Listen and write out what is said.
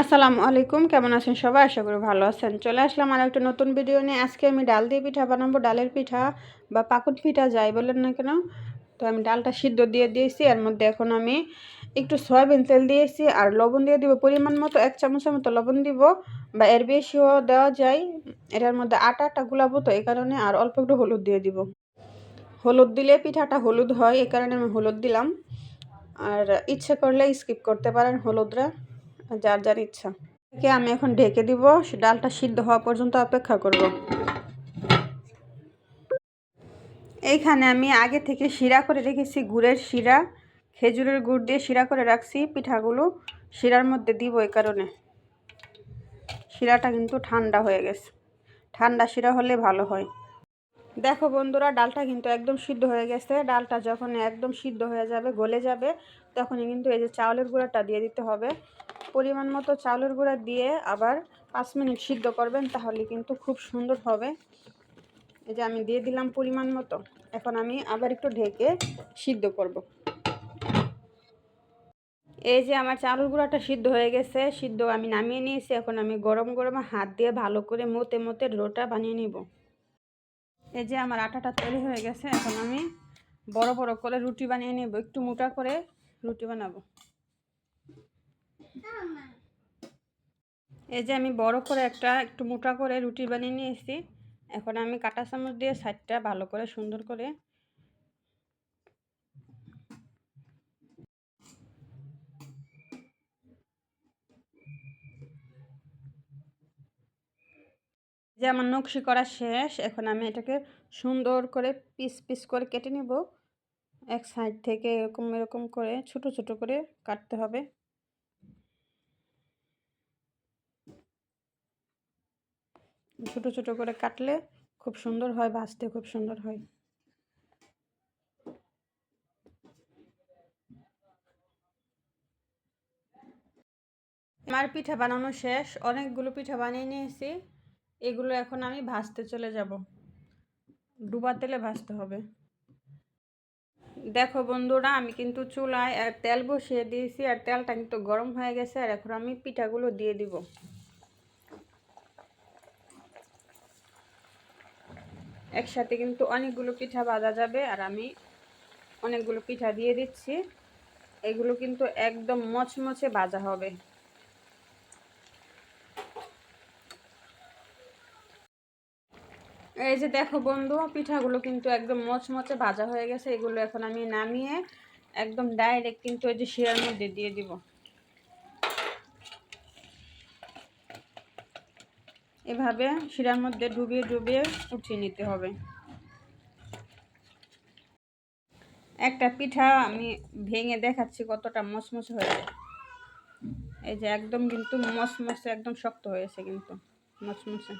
আসসালামু আলাইকুম, কেমন আছেন সবাই? আশা করি ভালো আছেন। চলে আসলাম আর একটা নতুন ভিডিও নিয়ে। আজকে আমি ডাল দিয়ে পিঠা বানাবো। ডালের পিঠা বা পাকুট পিঠা যাই বলেন না কেন। তো আমি ডালটা সিদ্ধ দিয়ে দিয়েছি। এর মধ্যে এখন আমি একটু সয়াবিন তেল দিয়েছি আর লবণ দিয়ে দিব। পরিমাণ মতো এক চামচের মতো লবণ দিব বা এর বেশিও দেওয়া যায়। এটার মধ্যে আটা আটা গুলাবো তো এই কারণে আর অল্প একটু হলুদ দিয়ে দিব। হলুদ দিলে পিঠাটা হলুদ হয় এই কারণে আমি হলুদ দিলাম। আর ইচ্ছে করলে স্কিপ করতে পারেন হলুদরা। যার যার ইচ্ছা। কে আমি এখন ঢেকে দিব ডালটা সিদ্ধ হওয়া পর্যন্ত অপেক্ষা করব। এইখানে আমি আগে থেকে শিরা করে রেখেছি, গুড়ের শিরা। খেজুরের গুড় দিয়ে শিরা করে রাখছি, পিঠাগুলো শিরার মধ্যে দিব এই কারণে। শিরাটা কিন্তু ঠান্ডা হয়ে গেছে। ঠান্ডা শিরা হলে ভালো হয়। দেখো বন্ধুরা, ডালটা কিন্তু একদম সিদ্ধ হয়ে গেছে। ডালটা যখন একদম সিদ্ধ হয়ে যাবে, গলে যাবে, তখনই কিন্তু এই যে চাউলের গুঁড়াটা দিয়ে দিতে হবে। পরিমাণ মতো চাউলের গুঁড়া দিয়ে আবার পাঁচ মিনিট সিদ্ধ করবেন, তাহলে কিন্তু খুব সুন্দর হবে। এই যে আমি দিয়ে দিলাম পরিমাণ মতো। এখন আমি আবার একটু ঢেকে সিদ্ধ করব। এই যে আমার চাউলের গুঁড়াটা সিদ্ধ হয়ে গেছে, সিদ্ধ আমি নামিয়ে নিয়েছি। এখন আমি গরম গরম হাত দিয়ে ভালো করে মতে মতে রোটা বানিয়ে নিব। এই যে আমার আটাটা তৈরি হয়ে গেছে, এখন আমি বড় বড় করে রুটি বানিয়ে নেব। একটু মোটা করে রুটি বানাবো। এই যে আমি বড় করে একটা, একটু মোটা করে রুটি বানিয়ে নিয়েছি। এখন আমি কাটা চামচ দিয়ে সাইডটা ভালো করে সুন্দর করে যে আমার নকশি করা শেষ, এখন আমি এটাকে সুন্দর করে পিস পিস করে কেটে নেব। এক সাইড থেকে এরকম এরকম করে, ছোট ছোট করে কাটতে হবে। ছোট ছোট করে কাটলে খুব সুন্দর হয় ভাজতে খুব সুন্দর হয়। আমার পিঠা বানানো শেষ, অনেকগুলো পিঠা বানিয়ে নিয়েছি। এগুলো এখন আমি ভাজতে চলে যাব। ডুবা তেলে ভাজতে হবে। দেখো বন্ধুরা, আমি কিন্তু চুলায় আর তেল বসিয়ে দিয়েছি আর তেলটা কিন্তু গরম হয়ে গেছে আর এখন আমি পিঠাগুলো দিয়ে দিব। একসাথে কিন্তু অনেকগুলো পিঠা বাজা যাবে আর আমি অনেকগুলো পিঠা দিয়ে দিচ্ছি। এগুলো কিন্তু একদম মচমচে ভাজা হবে। এই যে দেখো বন্ধু, পিঠাগুলো কিন্তু একদম মচমচে ভাজা হয়ে গেছে। এগুলো এখন আমি নামিয়ে একদম ডাইরেক্ট কিন্তু ওই যে শিরার মধ্যে দিয়ে দিব। এভাবে শিরার মধ্যে ডুবিয়ে ডুবিয়ে উঠিয়ে নিতে হবে। একটা পিঠা আমি ভেঙে দেখাচ্ছি কতটা মসমস হয়েছে। এই যে একদম কিন্তু মচমচে, একদম শক্ত হয়েছে কিন্তু মচমচে।